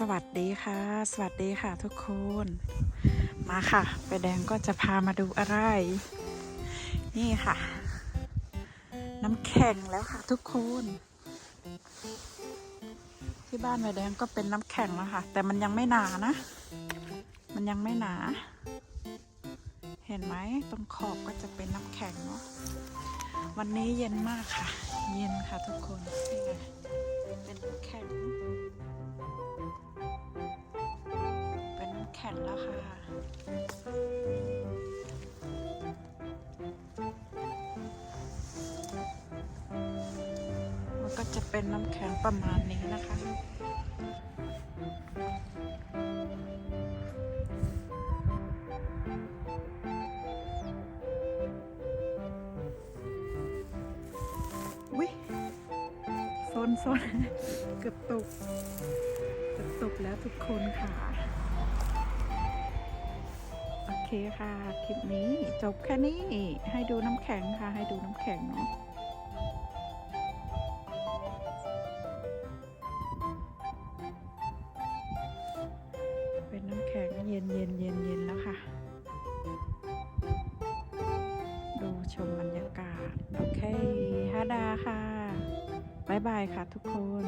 สวัสดีค่ะ สวัสดีค่ะทุกคน มาค่ะไปแดงก็จะพามาดูอะไร นี่ค่ะ น้ำแข็งแล้วค่ะทุกคน ที่บ้านไปแดงก็เป็นน้ำแข็งแล้วค่ะ แต่มันยังไม่หนานะ มันยังไม่หนา เห็นไหมตรงขอบก็จะเป็นน้ำแข็งเนาะวันนี้เย็นมากค่ะ เย็นค่ะทุกคนนี่ไงเป็นน้ำแข็ง ข็งแล้วค่ะ มันก็จะเป็นน้ำแข็งประมาณนี้นะคะวิโซนโซนเกือบตกเกือบตกแล้วทุกคนค่ะ ค่ะ คลิปนี้จบแค่นี้ ให้ดูน้ำแข็งค่ะ ให้ดูน้ำแข็งเนาะเป็นน้ำแข็งเย็นเย็นเย็นเย็นแล้วค่ะ ดูชมบรรยากาศ โอเคฮาดาค่ะ บ๊ายบายค่ะทุกคน